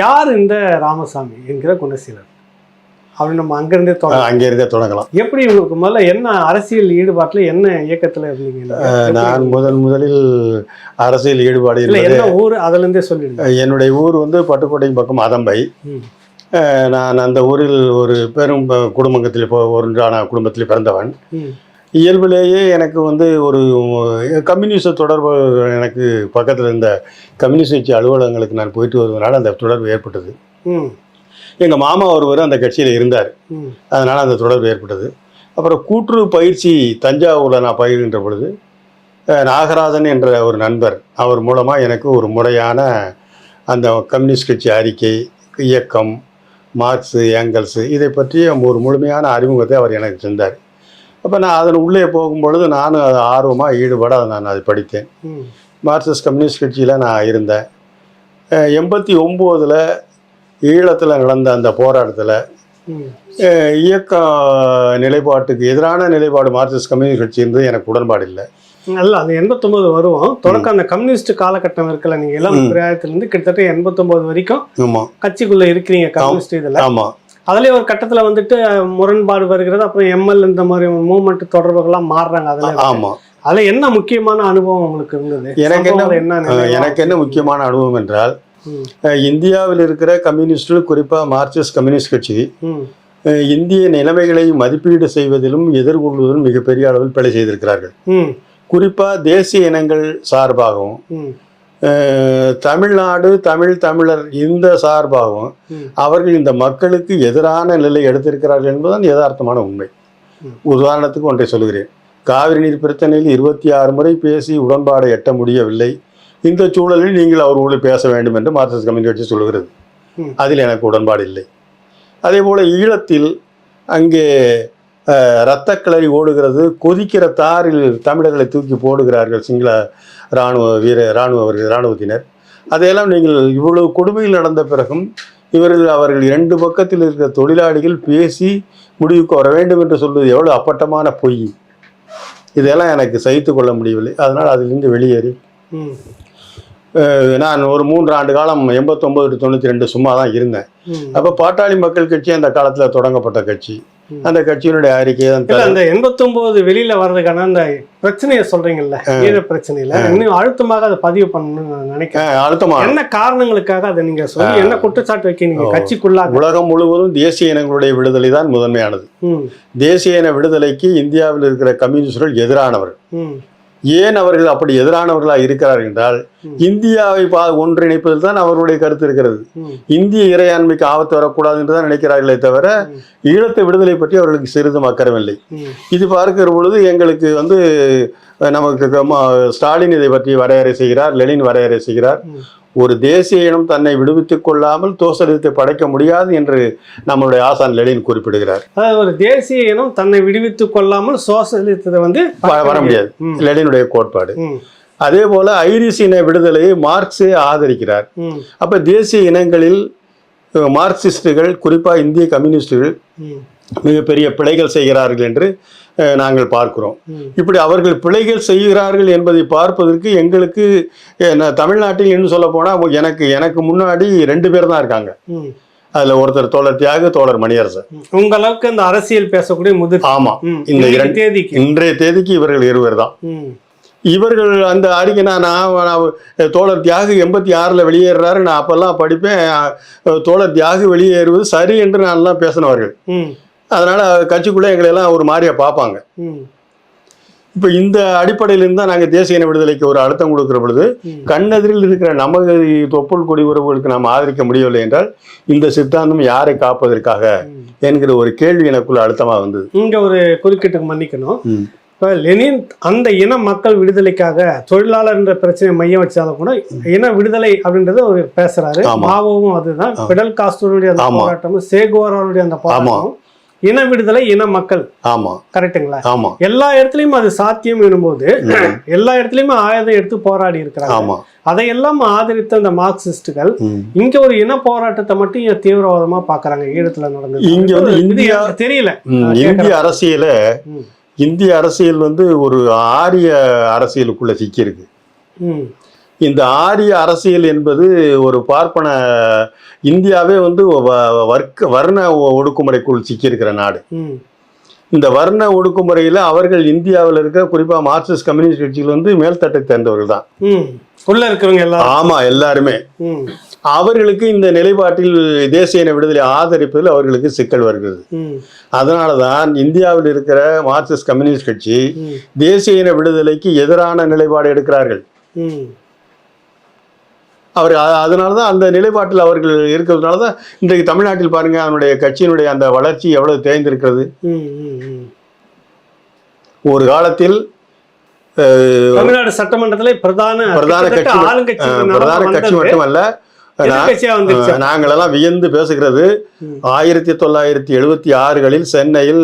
யார் இந்த ராமசாமி என்கிற குணசீலன் அப்படி நம்ம அங்கிருந்தே தொடங்க அங்கிருந்தே தொடங்கலாம். எப்படி உங்களுக்கு முதல்ல என்ன அரசியல் ஈடுபாட்டுல என்ன இயக்கத்துல இருந்தீங்க நான் முதன் முதலில் அரசியல் ஈடுபாடு இல்ல என்ன ஊர்? அதுல இருந்தே சொல்லிடுங்க என்னுடைய ஊர் வந்து பட்டுக்கோட்டை பக்கம் அதம்பை. நான் அந்த ஊரில் ஒரு பெரும் குடும்பத்தில் இப்போ ஒன்றான குடும்பத்தில் பிறந்தவன். இயல்பிலேயே எனக்கு வந்து ஒரு கம்யூனிஸ்ட் தொடர்பு எனக்கு பக்கத்தில் இருந்த கம்யூனிஸ்ட் கட்சி அலுவலகங்களுக்கு நான் போயிட்டு வருவதனால அந்த தொடர்பு ஏற்பட்டது. எங்கள் மாமா ஒருவர் அந்த கட்சியில் இருந்தார். அதனால் அந்த தொடர்பு ஏற்பட்டது. அப்புறம் கூட்டுறவு பயிற்சி தஞ்சாவூரில் நான் பயிர்கின்ற பொழுது நாகராஜன் என்ற ஒரு நண்பர் அவர் மூலமாக எனக்கு ஒரு முறையான அந்த கம்யூனிஸ்ட் கட்சி அறிக்கை இயக்கம் மார்க்ஸு ஏங்கல்ஸு இதை பற்றிய ஒரு முழுமையான அறிமுகத்தை அவர் எனக்கு செஞ்சார் அப்போ நான் அதன் உள்ளே போகும்பொழுது நானும் அது ஆர்வமாக ஈடுபட நான் அதை படித்தேன். மார்க்சிஸ்ட் கம்யூனிஸ்ட் கட்சியில் நான் இருந்தேன். எண்பத்தி ஒம்போதில் ஈழத்தில் நடந்த அந்த போராட்டத்தில் இயக்க நிலைப்பாட்டுக்கு எதிரான நிலைப்பாடு மார்க்சிஸ்ட் கம்யூனிஸ்ட் கட்சி இருந்தது எனக்கு உடன்பாடு இல்லை. அல்ல அந்த எண்பத்தொன்பது வருவோம். தொடக்கம் அந்த கம்யூனிஸ்ட் காலகட்டம் இருக்குல்ல நீங்க இளம் ம். பிராயத்துல இருந்து கிட்டத்தட்ட எண்பத்தொன்பது வரைக்கும் ஆமாம் கட்சிக்குள்ள இருக்கிறீங்க கம்யூனிஸ்ட் இதுல. ஆமாம் அதுலயே ஒரு கட்டத்துல வந்துட்டு முரண்பாடு வருகிறது அப்புறம் எம்எல் இந்த மாதிரி மூவ்மெண்ட் தொடர்புகள்லாம் மாறுறாங்க அதுல ஆமாம் அதுல என்ன முக்கியமான அனுபவம் உங்களுக்கு இருந்தது? எனக்கு என்ன-? எனக்கு என்ன முக்கியமான அனுபவம் என்றால் இந்தியாவில் இருக்கிற கம்யூனிஸ்டுகள் குறிப்பாக மார்க்சிஸ்ட் கம்யூனிஸ்ட் கட்சி இந்திய நிலைமைகளை மதிப்பீடு செய்வதிலும் எதிர்கொள்வதிலும் மிகப்பெரிய அளவில் பிழை செய்திருக்கிறார்கள். குறிப்பாக தேசிய இனங்கள் சார்பாகவும் தமிழ்நாடு தமிழ் தமிழர் இந்த சார்பாகவும். அவர்கள் இந்த மக்களுக்கு எதிரான நிலை எடுத்திருக்கிறார்கள் என்பதுதான் யதார்த்தமான உண்மை. உதாரணத்துக்கு ஒன்றை சொல்கிறேன் காவிரி நீர் பிரச்சனையில் இருபத்தி ஆறு முறை பேசி உடன்பாடை எட்ட முடியவில்லை இந்த சூழலில் நீங்கள் அவர்களோடு பேச வேண்டும் என்று மார்க்சிஸ்ட் கம்யூனிஸ்ட் கட்சி சொல்கிறது. அதில் எனக்கு உடன்பாடு இல்லை அதே போல் ஈழத்தில் அங்கே அஹ், இரத்தக்கிளறி ஓடுகிறது. கொதிக்கிற தாரில் தமிழர்களை தூக்கி போடுகிறார்கள் சிங்கள இராணுவ வீர இராணுவ இராணுவத்தினர். அதையெல்லாம் நீங்கள் இவ்வளவு கொடுமையில் நடந்த பிறகும் இவர்கள் அவர்கள் இரண்டு பக்கத்தில் இருக்கிற தொழிலாளிகள் பேசி முடிவுக்கு வர வேண்டும் என்று சொல்வது எவ்வளவு அப்பட்டமான பொய். இதெல்லாம் எனக்கு சகித்து கொள்ள முடியவில்லை. அதனால் அதிலிருந்து வெளியேறி. நான் ஒரு மூன்று ஆண்டு காலம் எண்பத்தொம்பது டு தொண்ணூற்றி ரெண்டு சும்மா தான் இருந்தேன். அப்போ பாட்டாளி மக்கள் கட்சி அந்த காலத்தில் தொடங்கப்பட்ட கட்சி. அந்த கட்சியினுடைய தான் இல்ல அந்த எண்பத்தொன்பது வெளியில வர்றதுக்கான அந்த பிரச்சனையை சொல்றீங்கல்ல ஈழ பிரச்சனையில. இன்னும் அழுத்தமாக அதை பதிவு பண்ணணும்னு நான் நினைக்கிறேன். அஹ், அழுத்தமாக என்ன காரணங்களுக்காக அதை நீங்க சொல்லி என்ன குற்றச்சாட்டு வைக்கிறீங்க கட்சிக்குள்ளாக உலகம் முழுவதும் தேசிய இனங்களுடைய விடுதலை தான் முதன்மையானது. தேசிய இன விடுதலைக்கு இந்தியாவில் இருக்கிற கம்யூனிஸ்டுகள் எதிரானவர் ஏன் அவர்கள் அப்படி எதிரானவர்களாக இருக்கிறார்கள் என்றால். இந்தியாவை பா ஒன்றிணைப்பதில் தான் அவர்களுடைய கருத்து இருக்கிறது இந்திய இறையாண்மைக்கு ஆபத்து வரக்கூடாது என்று தான் நினைக்கிறார்களே தவிர. ஈழத்து விடுதலை பற்றி அவர்களுக்கு சிறிதும் அக்கறவில்லை ம், இது பார்க்கிற பொழுது எங்களுக்கு வந்து நமக்கு ஸ்டாலின் இதை பற்றி வரையறை செய்கிறார் லெனின் வரையறை செய்கிறார். ஒரு தேசிய இனம் தன்னை விடுவித்துக் கொள்ளாமல் தோசலித்தை படைக்க முடியாது என்று நம்மளுடைய ஆசான் லெனின் குறிப்பிடுகிறார். அதாவது ஒரு தேசிய இனம் தன்னை விடுவித்துக் கொள்ளாமல் சோசலிசத்தை வந்து வர முடியாது. லெனினுடைய கோட்பாடு. அதே போல ஐரிஸ் இன விடுதலையை மார்க்ஸே ஆதரிக்கிறார். அப்ப தேசிய இனங்களில் மார்க்சிஸ்டுகள் குறிப்பா இந்திய கம்யூனிஸ்டுகள் மிகப்பெரிய பிழைகள் செய்கிறார்கள் என்று நாங்கள் பார்க்கிறோம். இப்படி அவர்கள் பிழைகள் செய்கிறார்கள் என்பதை பார்ப்பதற்கு எங்களுக்கு நான் தமிழ்நாட்டில் இன்னும் சொல்ல போனால் எனக்கு எனக்கு முன்னாடி ரெண்டு பேர் தான் இருக்காங்க. அதில் ஒருத்தர் தோழர் தியாகு தோழர் மணியரசன். உங்க அளவுக்கு இந்த அரசியல் பேசக்கூடிய முதிர் ஆமாம் ம், இந்த இரண்டு- தேதிக்கு. இன்றைய தேதிக்கு இவர்கள் இருவர் தான். இவர்கள் அந்த அறிக்கை நான் நான் நான் தோழர் தியாகு எண்பத்தி ஆறில் வெளியேறாரு. நான் அப்போல்லாம் படிப்பேன். தோழர் தியாகு வெளியேறுவது சரி என்று நான்லாம் பேசினவர்கள். ம், அதனால் கட்சிக்குள்ளே எங்களை எல்லாம் ஒரு மாதிரியா பார்ப்பாங்க இப்போ இந்த அடிப்படையிலிருந்து தான் நாங்கள் தேசிய இன விடுதலைக்கு ஒரு அழுத்தம் கொடுக்கிற பொழுது. கண்ணெதிரில் இருக்கிற நமது தொப்புள் கொடி உறவுகளுக்கு நாம் ஆதரிக்க முடியவில்லை என்றால் இந்த சித்தாந்தம் யாரை காப்பதற்காக. என்கிற ஒரு கேள்வி எனக்குள்ள அழுத்தமாக வந்தது இங்க ஒரு குறுக்கீட்டுக்கு மன்னிக்கணும். இப்ப லெனின் அந்த இன மக்கள் விடுதலைக்காக தொழிலாளர் என்ற பிரச்சனையை மையம் வச்சாலும் கூட இன விடுதலை அப்படின்றத அவர் பேசுறாரு. மாவோவும் அதுதான் பிடல் காஸ்டோருடைய அந்த. போராட்டமும் சேகுவாரோடைய அந்த போராட்டமும் இன விடுதலை இன மக்கள். ஆமாம் கரெக்ட்டுங்களா? ஆமாம் எல்லா இடத்துலயும் அது சாத்தியம் எனும்போது எல்லா இடத்துலயுமே ஆயுதம் எடுத்து போராடி இருக்கிறாங்க. ஆமாம் அதையெல்லாம் ஆதரித்த அந்த மார்க்சிஸ்டுகள். இங்க ஒரு இன போராட்டத்தை மட்டும் ஏன் தீவிரவாதமா பாக்குறாங்க? ஈழத்துல நடந்தது. இங்க வந்து இந்தியா தெரியல. இந்திய. அரசியல இந்திய அரசியல் வந்து ஒரு ஆரிய அரசியலுக்குள்ள சிக்கியிருக்கு. ம், இந்த ஆரிய அரசியல் என்பது ஒரு பார்ப்பன இந்தியாவே வந்து வர்க்க வர்ண ஒடுக்குமுறைக்குள் சிக்கியிருக்கிற நாடு. இந்த வர்ண ஒடுக்குமுறையில் அவர்கள் இந்தியாவில் இருக்க குறிப்பாக மார்க்சிஸ்ட் கம்யூனிஸ்ட் கட்சிகள் வந்து மேல்தட்டை சேர்ந்தவர்கள் தான். உள்ள இருக்கிறவங்க எல்லாரும். ஆமாம் எல்லாருமே. அவர்களுக்கு இந்த நிலைப்பாட்டில் தேசிய இன விடுதலை ஆதரிப்பதில் அவர்களுக்கு சிக்கல் வருகிறது. அதனால தான் இந்தியாவில் இருக்கிற மார்க்சிஸ்ட் கம்யூனிஸ்ட் கட்சி தேசிய இன விடுதலைக்கு எதிரான நிலைப்பாடு எடுக்கிறார்கள். அவர் அதனால தான் அந்த நிலைப்பாட்டில் அவர்கள் இருக்கிறதுனால தான் இன்றைக்கு தமிழ்நாட்டில் பாருங்க அவனுடைய கட்சியினுடைய அந்த வளர்ச்சி எவ்வளவு தேய்ந்திருக்கிறது. ஒரு காலத்தில் தமிழ்நாடு சட்டமன்றத்துல பிரதான பிரதான கட்சி பிரதான கட்சி மட்டுமல்ல நாங்களெல்லாம் வியந்து பேசுகிறது. ஆயிரத்தி தொள்ளாயிரத்தி எழுபத்தி ஆறுகளில் சென்னையில்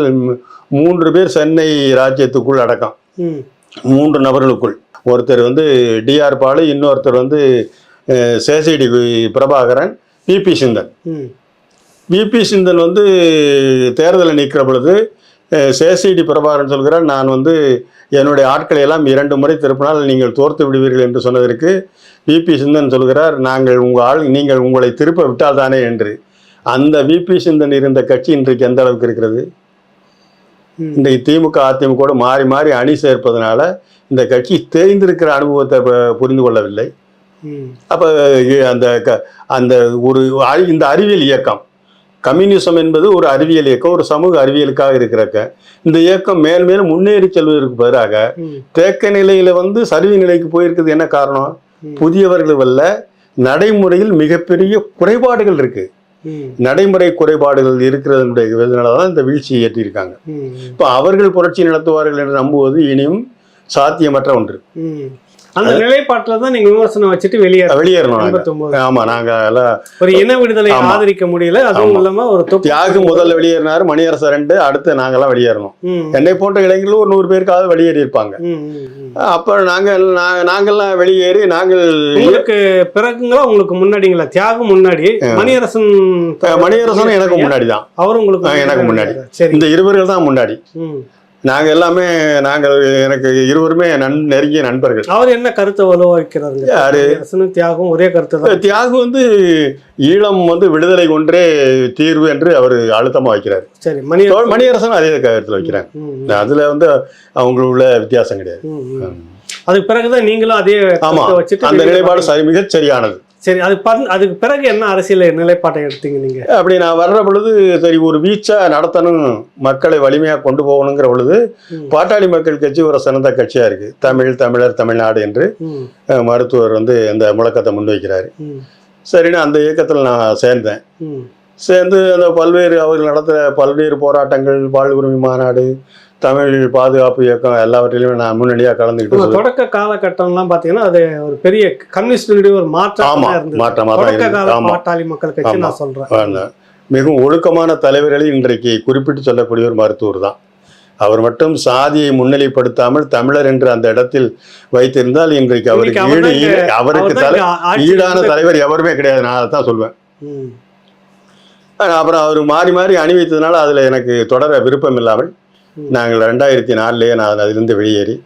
மூன்று பேர் சென்னை ராஜ்யத்துக்குள் அடக்கம். மூன்று நபர்களுக்குள். ஒருத்தர் வந்து டிஆர் பாலு இன்னொருத்தர் வந்து சேசிடி பிரபாகரன் பிபி சிந்தன். பிபி சிந்தன் வந்து தேர்தலை நிற்கிற பொழுது சேசிடி பிரபாகரன் சொல்கிறார் நான் வந்து என்னுடைய ஆட்களை எல்லாம் இரண்டு முறை திருப்பினால் நீங்கள் தோர்த்து விடுவீர்கள் என்று சொன்னதற்கு பிபி சிந்தன் சொல்கிறார் நாங்கள் உங்கள் ஆள் நீங்கள் உங்களை திருப்ப விட்டால் தானே என்று. அந்த விபி சிந்தன் இருந்த கட்சி இன்றைக்கு எந்த அளவுக்கு இருக்கிறது. இன்றைக்கு திமுக அதிமுக மாறி மாறி அணி சேர்ப்பதனால இந்த கட்சி தேய்ந்திருக்கிற அனுபவத்தை புரிந்து கொள்ளவில்லை. அப்போ அந்த அந்த ஒரு இந்த அறிவியல் இயக்கம். கம்யூனிசம் என்பது ஒரு அறிவியல் இயக்கம் ஒரு சமூக அறிவியலுக்காக இருக்கிறக்க. இந்த இயக்கம் மேல் மேலும் முன்னேறி செல்வதற்கு பதிலாக தேக்க நிலையில வந்து சரிவு நிலைக்கு போயிருக்குது என்ன காரணம். புதியவர்கள் வல்ல நடைமுறையில் மிகப்பெரிய குறைபாடுகள் இருக்கு. நடைமுறை குறைபாடுகள் இருக்கிறதுனுடைய இதனால தான் இந்த வீழ்ச்சியை ஏற்றியிருக்காங்க இப்போ அவர்கள் புரட்சி நடத்துவார்கள் என்று நம்புவது இனியும் சாத்தியமற்ற ஒன்று. அந்த நிலைப்பாட்டுல தான் நீங்க விமர்சனம் வச்சுட்டு வெளியேற வெளியேறணும் நாங்க. எண்பத்தொன்பது ஆமா நாங்க எல்லாம் ஒரு இன விடுதலை. ஆதரிக்க முடியல அதுவும் ஆமா. இல்லாம ஒரு தியாகு முதல்ல வெளியேறினாரு மணியரசர் ரெண்டு அடுத்து நாங்கெல்லாம் வெளியேறணும். என்னை போன்ற இளைஞர்கள் ஒரு நூறு பேருக்காவது வெளியேறி இருப்பாங்க. அப்ப நாங்கள் நா- நாங்கெல்லாம் வெளியேறி நாங்கள் உங்களுக்கு பிறகுங்களா உங்களுக்கு முன்னாடிங்களா? தியாகம் முன்னாடி மணியரசன் அஹ், மணியரசனும் எனக்கு முன்னாடி தான் அவரும் உங்களுக்கு எனக்கு முன்னாடி. சரி. இந்த இருவர்கள் தான் முன்னாடி. ம். நாங்க எல்லாமே நாங்கள் எனக்கு இருவருமே நன் நெருங்கிய நண்பர்கள். அவர் என்ன கருத்தை வலுவாக்கிறாருங்க? யாரு? தியாகம் ஒரே கருத்து தான். தியாகு வந்து ஈழம் வந்து விடுதலை ஒன்றே தீர்வு என்று அவர் அழுத்தமா வைக்கிறார். சரி மணியரசன். மணியரசன் அதே கருத்தில் ம், அதுல வந்து அவங்களுள்ள வித்தியாசம் கிடையாது. அதுக்கு பிறகுதான் நீங்களும் அதே ஆமா. கருத்தை வச்சுட்டு அந்த நிலைப்பாடு சரி மிகச் சரியானது சரி அது பன்- அதுக்கு பிறகு என்ன அரசியல் நிலைப்பாட்டை எடுத்தீங்க நீங்க? அப்படி நான் வர்ற பொழுது சரி ஒரு வீச்சா நடத்தணும் மக்களை வலிமையா கொண்டு போகணுங்கிற பொழுது. பாட்டாளி மக்கள் கட்சி ஒரு சிறந்த கட்சியா இருக்கு. தமிழ் தமிழர் தமிழ்நாடு என்று மருத்துவர் வந்து அந்த முழக்கத்தை முன்வைக்கிறாரு. சரின்னு அந்த இயக்கத்தில் நான் சேர்ந்தேன். சேர்ந்து அந்த பல்வேறு அவர்கள் நடத்துகிற பல்வேறு போராட்டங்கள் வாழ் உரிமை மாநாடு தமிழ் பாதுகாப்பு இயக்கம் எல்லாவற்றிலுமே நான் முன்னணியாக கலந்துக்கிட்டு தொடக்க காலகட்டம்லாம் பாத்தீங்கன்னா அது ஒரு பெரிய கம்யூனிஸ்டுடைய ஒரு மாற்றம் ஆமா இருந்தது மாற்றமாக பாட்டாளி மக்கள் கட்சி. நான் சொல்றேன் ஆமா. மிகவும் ஒழுக்கமான தலைவர்களை இன்றைக்கு குறிப்பிட்டு சொல்லக்கூடிய ஒரு மருத்துவர் தான் அவர் மட்டும் சாதியை முன்னிலைப்படுத்தாமல் தமிழர் என்று அந்த இடத்தில் வைத்திருந்தால் இன்றைக்கு அவருக்கு ஈடு அவருக்கு தலை ஈடான தலைவர் எவருமே கிடையாது நான் அதை தான் சொல்வேன் அப்புறம் அவர் மாறி மாறி அணி வைத்ததுனால அதில் எனக்கு தொடர விருப்பம் இல்லாமல். நாங்கள் ரெண்டாயிரத்தி நாலுலேயே நான் அதிலிருந்து வெளியேறி.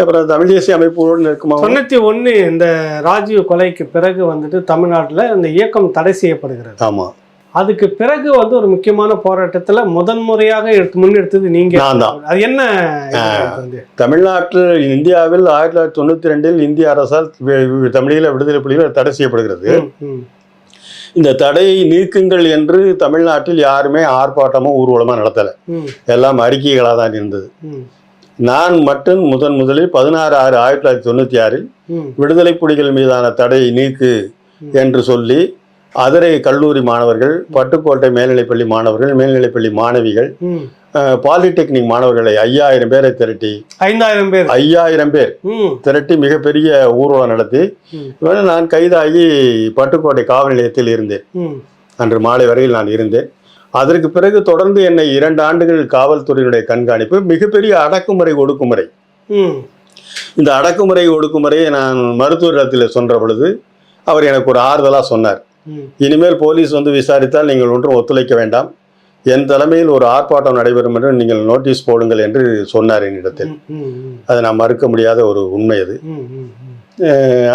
அப்புறம் தமிழ் தேசிய அமைப்போடு நெருக்கமாக தொண்ணூத்தி ஒண்ணு இந்த ராஜீவ் கொலைக்கு பிறகு வந்துட்டு தமிழ்நாட்டுல இந்த இயக்கம் தடை செய்யப்படுகிறது. ஆமாம் அதுக்கு பிறகு வந்து ஒரு முக்கியமான போராட்டத்துல முதன் முறையாக எடுத்து முன்னெடுத்தது நீங்க. நான் தான். அது என்ன? தமிழ்நாட்டில் இந்தியாவில் ஆயிரத்தி தொள்ளாயிரத்தி தொண்ணூற்றி ரெண்டில் இந்திய அரசால் தமிழீழ விடுதலை புலிகள் தடை செய்யப்படுகிறது. இந்த தடையை நீக்குங்கள் என்று தமிழ்நாட்டில் யாருமே ஆர்ப்பாட்டமும் ஊர்வலமாக நடத்தலை. எல்லாம் அறிக்கைகளாக தான் இருந்தது. நான் மட்டும் முதன் முதலில் பதினாறு ஆறு ஆயிரத்தி தொள்ளாயிரத்தி தொண்ணூற்றி ஆறில் விடுதலை புலிகள் மீதான தடையை நீக்கு. என்று சொல்லி அதரை கல்லூரி மாணவர்கள் பட்டுக்கோட்டை மேல்நிலைப்பள்ளி மாணவர்கள் மேல்நிலைப்பள்ளி மாணவிகள் பாலிடெக்னிக் மாணவர்களை ஐயாயிரம் பேரை திரட்டி ஐந்தாயிரம் பேர். ஐயாயிரம் பேர் திரட்டி மிகப்பெரிய ஊர்வலம் நடத்தி நான் கைதாகி பட்டுக்கோட்டை காவல் நிலையத்தில் இருந்தேன். அன்று மாலை வரையில் நான் இருந்தேன். அதற்கு பிறகு தொடர்ந்து என்னை இரண்டு ஆண்டுகள் காவல்துறையினுடைய கண்காணிப்பு மிகப்பெரிய அடக்குமுறை ஒடுக்குமுறை. இந்த அடக்குமுறை ஒடுக்குமுறையை நான் மருத்துவரிடத்தில் சொன்ன பொழுது அவர் எனக்கு ஒரு ஆறுதலாக சொன்னார். இனிமேல் போலீஸ் வந்து விசாரித்தால் நீங்கள் ஒன்றும் ஒத்துழைக்க வேண்டாம். என் தலைமையில் ஒரு ஆர்ப்பாட்டம் நடைபெறும் என்று நீங்கள் நோட்டீஸ் போடுங்கள் என்று சொன்னார் என்னிடத்தில். அதை நான் மறுக்க முடியாத ஒரு உண்மை அது.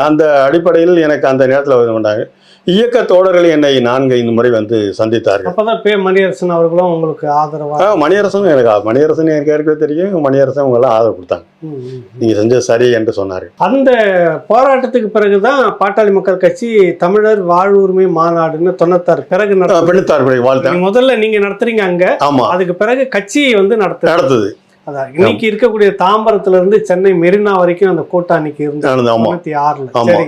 அந்த அடிப்படையில் எனக்கு அந்த நேரத்தில் வந்து இயக்க தோழர்கள் என்னை நான்கு ஐந்து முறை வந்து சந்தித்தார்கள். அப்பதான் பே மணியரசன் அவர்களும் உங்களுக்கு ஆதரவா? ஆ, மணியரசனும் எனக்கு மணியரசன் எனக்கு ஏற்கனவே தெரியும். மணியரசன் அவங்க எல்லாம் ஆதரவு கொடுத்தாங்க. நீங்க செஞ்சது சரி என்று சொன்னார்கள் அந்த போராட்டத்துக்கு பிறகுதான் பாட்டாளி மக்கள் கட்சி தமிழர் வாழ்வுரிமை மாநாடுன்னு தொண்ணூத்தாறு பிறகு நடத்துது. நீங்க முதல்ல நீங்க நடத்துறீங்க அங்க. ஆமா. அதுக்கு பிறகு கட்சி வந்து நடத்துது. நடந்தது அதான். இன்னைக்கு இருக்கக்கூடிய தாம்பரத்துல இருந்து சென்னை மெரினா வரைக்கும் அந்த கூட்டம் அன்னைக்கு இருந்தது தொண்ணூத்தி ஆறுல ஆமா. சரி.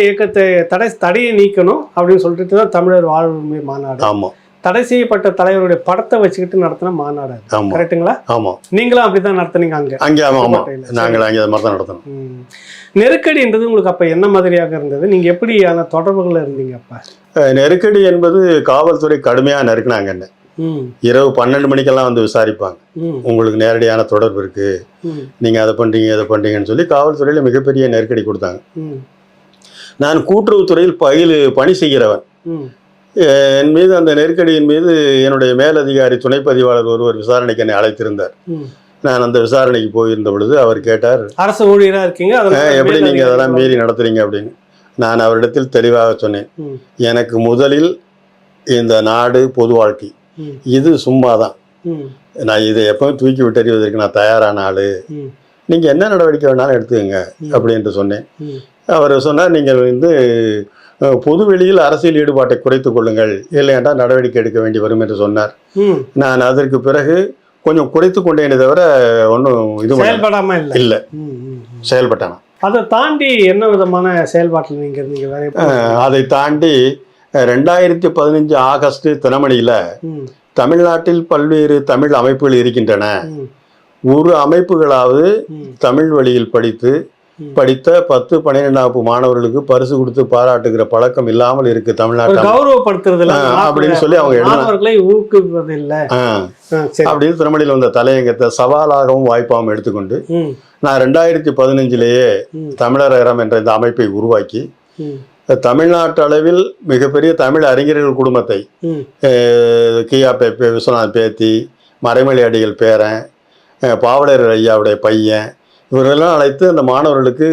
இயக்கத்தை தடை தடையை நீக்கணும் அப்படின்னு சொல்லிட்டு தான் தமிழர் வாழ்வுரிமை மாநாடு. ஆமா. தடை செய்யப்பட்ட தலைவருடைய படத்தை வச்சுக்கிட்டு நடத்தின மாநாடு அது. ஆமா. கரெக்ட்டுங்களா? ஆமா. நீங்களும் அப்படிதான் நடத்துனீங்க அங்க. அங்கே ஆமா ஆமா. கோட்டையில. நாங்கள் அங்கே அது மாதிரி தான் நடத்தணும். நெருக்கடின்றது உங்களுக்கு அப்ப என்ன மாதிரியாக இருந்தது? நீங்க எப்படியான தொடர்புகள் இருந்தீங்க அப்ப? நெருக்கடி என்பது காவல்துறை கடுமையாக நெருக்குனாங்க என்ன. இரவு பன்னெண்டு மணிக்கெல்லாம் வந்து விசாரிப்பாங்க. உங்களுக்கு நேரடியான தொடர்பு இருக்கு. நீங்க அதை பண்றீங்க இதை பண்றீங்கன்னு சொல்லி காவல்துறையில மிகப்பெரிய நெருக்கடி கொடுத்தாங்க. நான் கூட்டுறவுத்துறையில் பயில் பணி செய்கிறவன். என் மீது அந்த நெருக்கடியின் மீது என்னுடைய மேலதிகாரி துணைப்பதிவாளர் ஒருவர் விசாரணைக்கு என்னை அழைத்திருந்தார். நான் அந்த விசாரணைக்கு போயிருந்த பொழுது அவர் கேட்டார் அரசு ஊழியரா இருக்கீங்க? அதனால "அஹ், எப்படி நீங்க அதெல்லாம் மீறி நடத்துறீங்க? அப்படின்னு. நான் அவரிடத்தில் தெளிவாக சொன்னேன் எனக்கு முதலில் இந்த நாடு பொது வாழ்க்கை. இது சும்மா தான் நான் இதை எப்பவும் தூக்கி விட்டறிவதற்கு நான் தயாரான ஆளு. ம், நீங்க என்ன நடவடிக்கை வேணாலும் எடுத்துக்கங்க. அப்படின்ட்டு சொன்னேன். அவர் சொன்னார் நீங்கள் வந்து பொது வெளியில் அரசியல் ஈடுபாட்டை குறைத்துக் கொள்ளுங்கள் இல்லை என்றால் நடவடிக்கை எடுக்க வேண்டி வரும் என்று சொன்னார். நான் அதற்கு பிறகு கொஞ்சம் குறைத்து கொண்டேனே தவிர ஒன்றும் இது. செயல்படாம இல்ல இல்ல. செயல்பட்டான அதை தாண்டி என்ன விதமான செயல்பாட்டில் நீங்க இருந்தீங்க? அதை தாண்டி ரெண்டாயிரத்தி பதினஞ்சு ஆகஸ்ட் தினமணியில் தமிழ்நாட்டில் பல்வேறு தமிழ் அமைப்புகள் இருக்கின்றன ஒரு அமைப்புகளாவது தமிழ் வழியில் படித்து. படித்த பத்து பன்னிரெண்டாம் வகுப்பு மாணவர்களுக்கு பரிசு கொடுத்து பாராட்டுகிற பழக்கம் இல்லாமல் இருக்கு தமிழ்நாட்டில். கௌரவப்படுத்துறதுல ஆ, அப்படின்னு சொல்லி அவங்க. மாணவர்களை ஊக்குவிப்பதில்ல. அப்படின்னு திருமணியில் வந்த தலையங்கத்தை சவாலாகவும் வாய்ப்பாகவும் எடுத்துக்கொண்டு நான் ரெண்டாயிரத்தி பதினஞ்சிலேயே ம், தமிழரகம் என்ற இந்த அமைப்பை உருவாக்கி தமிழ்நாட்டு அளவில் மிகப்பெரிய தமிழ் அறிஞர்கள் குடும்பத்தை கியா பே விஸ்வநாத் பேத்தி மறைமலை அடிகள் பேரன் பாவலர் ஐயாவுடைய பையன் இவரெல்லாம் அழைத்து அந்த மாணவர்களுக்கு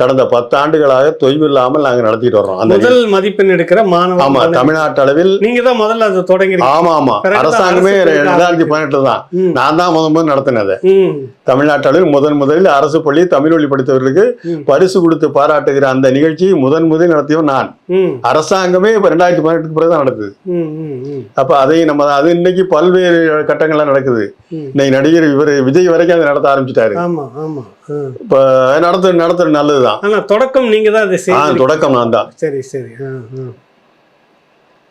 கடந்த பத்தாண்டுகளாக தொய்வு இல்லாமல் நாங்கள் நடத்திட்டு வர்றோம். அந்த முதல் மதிப்பெண் எடுக்கிற ஆமா மாணவர்கள் தமிழ்நாட்டு அளவில் நீங்க தான் முதல்ல அதை தொடங்கி ஆமா ஆமா அரசாங்கமே ரெண்டாயிரத்தி பதினெட்டு தான் நான் தான் முதல் முதல் நடத்தினது. தமிழ்நாட்டு அளவில் முதன் முதலில் அரசு பள்ளி தமிழ் வழி படித்தவர்களுக்கு பரிசு கொடுத்து பாராட்டுகிற அந்த நிகழ்ச்சியை முதன் முதலில் நடத்தியவன் நான். அரசாங்கமே இப்ப ரெண்டாயிரத்தி பதினெட்டுக்கு பிறகு தான் நடக்குது அப்ப அதை நம்ம அது இன்னைக்கு பல்வேறு கட்டங்கள்லாம் நடக்குது. இன்னைக்கு நடிகர் இவர் விஜய் வரைக்கும் அதை நடத்த ஆரம்பிச்சிட்டாரு. இப்ப நடத்த நடத்துறது நல்லதுதான். ஆனா தொடக்கம் நீங்க தான் அதை செய்ய தொடக்கம் நான் தான். சரி சரி ஆ, ஆ.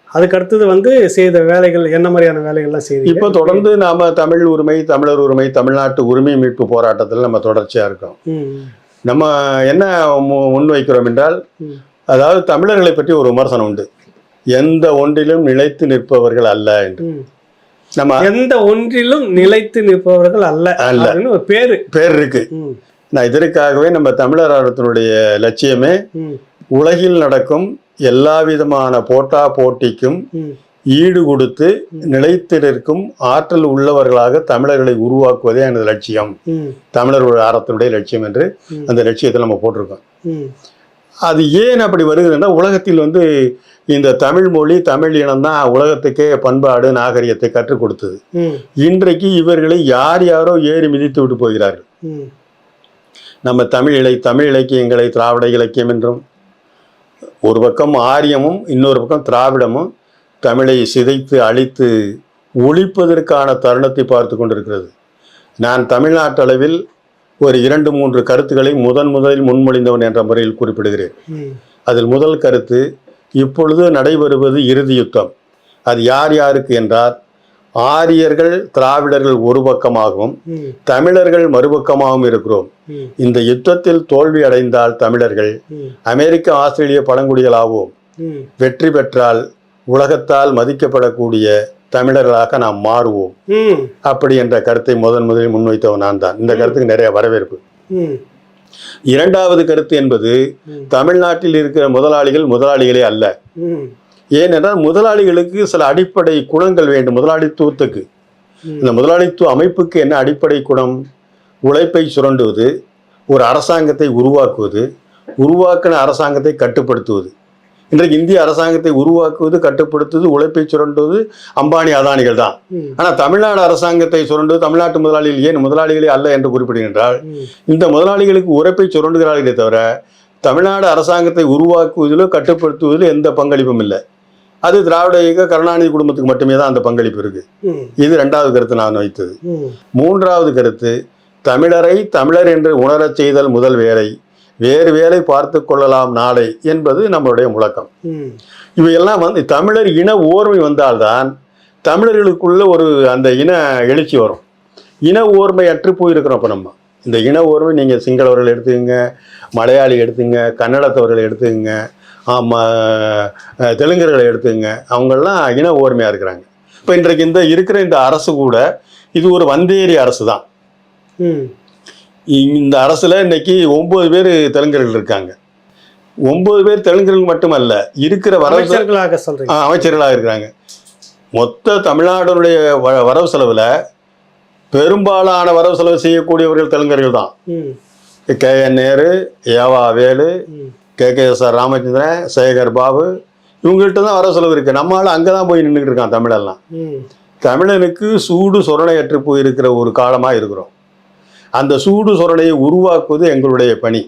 அதுக்கு அடுத்தது வந்து செய்த வேலைகள் என்ன மாதிரியான வேலைகள்லாம் செய்தீங்க? இப்ப தொடர்ந்து நாம தமிழ் உரிமை தமிழர் உரிமை தமிழ்நாட்டு உரிமை மீட்பு போராட்டத்தில் நம்ம தொடர்ச்சியா இருக்கோம். நம்ம என்ன முன்வைக்கிறோம் என்றால். அதாவது தமிழர்களை பற்றி ஒரு விமர்சனம் உண்டு. எந்த ஒன்றிலும் நிலைத்து நிற்பவர்கள் அல்ல என்று. நம்ம எந்த ஒன்றிலும் நிலைத்து நிற்பவர்கள் அல்ல அல்ல. ஒரு பேரு. பேர் இருக்கு. நான் இதற்காகவே நம்ம தமிழர் ஆர்வத்தினுடைய லட்சியமே உலகில் நடக்கும் எல்லா விதமான போட்டா போட்டிக்கும் ஈடு கொடுத்து நிலைத்து நிற்கும் ஆற்றல் உள்ளவர்களாக தமிழர்களை உருவாக்குவதே எனது லட்சியம். தமிழர் ஆரத்தினுடைய லட்சியம் என்று. அந்த லட்சியத்தை நம்ம போட்டிருக்கோம். அது ஏன் அப்படி வருகிறதுன்னா உலகத்தில் வந்து இந்த தமிழ் மொழி தமிழ் இனம் தான் உலகத்துக்கே பண்பாடு நாகரிகத்தை கற்றுக் கொடுத்தது. இன்றைக்கு இவர்களை யார் யாரோ ஏறி மிதித்து விட்டு போகிறார்கள். நம்ம தமிழ் இலை தமிழ் இலக்கியங்களை திராவிட இலக்கியம் என்றும் ஒரு பக்கம் ஆரியமும் இன்னொரு பக்கம் திராவிடமும் தமிழை சிதைத்து அழித்து ஒழிப்பதற்கான தருணத்தை பார்த்து கொண்டிருக்கிறது. நான் தமிழ்நாட்டு அளவில் ஒரு இரண்டு மூன்று கருத்துக்களை முதன் முதலில் முன்மொழிந்தவன் என்ற முறையில் குறிப்பிடுகிறேன். அதில் முதல் கருத்து இப்பொழுது நடைபெறுவது இறுதி யுத்தம் அது யார் யாருக்கு என்றால் ஆரியர்கள் திராவிடர்கள் ஒரு பக்கமாகவும் தமிழர்கள் மறுபக்கமாகவும் இருக்கிறோம். இந்த யுத்தத்தில் தோல்வி அடைந்தால் தமிழர்கள் அமெரிக்க ஆஸ்திரேலிய பழங்குடிகளாகவும் வெற்றி பெற்றால் உலகத்தால் மதிக்கப்படக்கூடிய தமிழர்களாக நாம் மாறுவோம். அப்படி என்ற கருத்தை முதன் முதலில் முன்வைத்தவன் நான் தான். இந்த கருத்துக்கு நிறைய வரவேற்பு. இரண்டாவது கருத்து என்பது. தமிழ்நாட்டில் இருக்கிற முதலாளிகள் முதலாளிகளே அல்ல. ஏனென்றால் முதலாளிகளுக்கு சில அடிப்படை குணங்கள் வேண்டும் முதலாளித்துவத்துக்கு. இந்த முதலாளித்துவ அமைப்புக்கு என்ன அடிப்படை குணம்? உழைப்பை சுரண்டுவது ஒரு அரசாங்கத்தை உருவாக்குவது உருவாக்கின அரசாங்கத்தை கட்டுப்படுத்துவது. இன்றைக்கு இந்திய அரசாங்கத்தை உருவாக்குவது கட்டுப்படுத்துவது உழைப்பை சுரண்டுவது அம்பானி அதானிகள் தான். ஆனால் தமிழ்நாடு அரசாங்கத்தை சுரண்டுவது தமிழ்நாட்டு முதலாளிகள் ஏன் முதலாளிகளே அல்ல என்று குறிப்பிடுகின்றால் இந்த முதலாளிகளுக்கு உழைப்பை சுரண்டுகிறார்களே தவிர தமிழ்நாடு அரசாங்கத்தை உருவாக்குவதிலோ கட்டுப்படுத்துவதிலோ எந்த பங்களிப்பும் இல்லை. அது திராவிட இயக்க கருணாநிதி குடும்பத்துக்கு மட்டுமே தான் அந்த பங்களிப்பு இருக்கு. இது ரெண்டாவது கருத்து நான் வைத்தது. மூன்றாவது கருத்து தமிழரை தமிழர் என்று உணரச் செய்தல் முதல் வேலை. வேறு வேலை பார்த்து கொள்ளலாம் நாளை என்பது நம்மளுடைய முழக்கம். இவையெல்லாம் வந்து தமிழர் இன ஓர்மை வந்தால்தான் தமிழர்களுக்குள்ள ஒரு அந்த இன எழுச்சி வரும். இன ஓர்மை அற்று போயிருக்கிறோம் இப்போ நம்ம. இந்த இன ஓர்மை நீங்கள் சிங்களவர்கள் எடுத்துக்கங்க மலையாளி எடுத்துங்க கன்னடத்தவர்கள் எடுத்துக்கங்க தெலுங்கர்களை எடுத்துங்க அவங்கெல்லாம் இன ஓர்மையாக இருக்கிறாங்க. இப்போ இன்றைக்கு இந்த இருக்கிற இந்த அரசு கூட இது ஒரு வந்தேரி அரசு தான் இந்த அரசுல இன்னைக்கு ஒன்பது பேர் தெலுங்கர்கள் இருக்காங்க. ஒன்பது பேர் தெலுங்கர்கள் மட்டுமல்ல இருக்கிற வரவு அமைச்சர்களாக சொல்றீங்க. அமைச்சர்களாக இருக்கிறாங்க. மொத்த தமிழ்நாடுடைய வ- வரவு செலவில் பெரும்பாலான வரவு செலவு செய்யக்கூடியவர்கள் தெலுங்கர்கள் தான். கே என் நேரு ஏவா Velu K K S R Ramachandran Sekar Babu இவங்கள்ட்ட தான் வரவு செலவு இருக்குது நம்மளால அங்கே தான் போய் நின்றுக்கிட்டு இருக்கான் தமிழெல்லாம். தமிழனுக்கு சூடு சொரணையற்று போயிருக்கிற ஒரு காலமாக இருக்கிறோம். அந்த சூடு சொரணையை உருவாக்குவது எங்களுடைய பணி.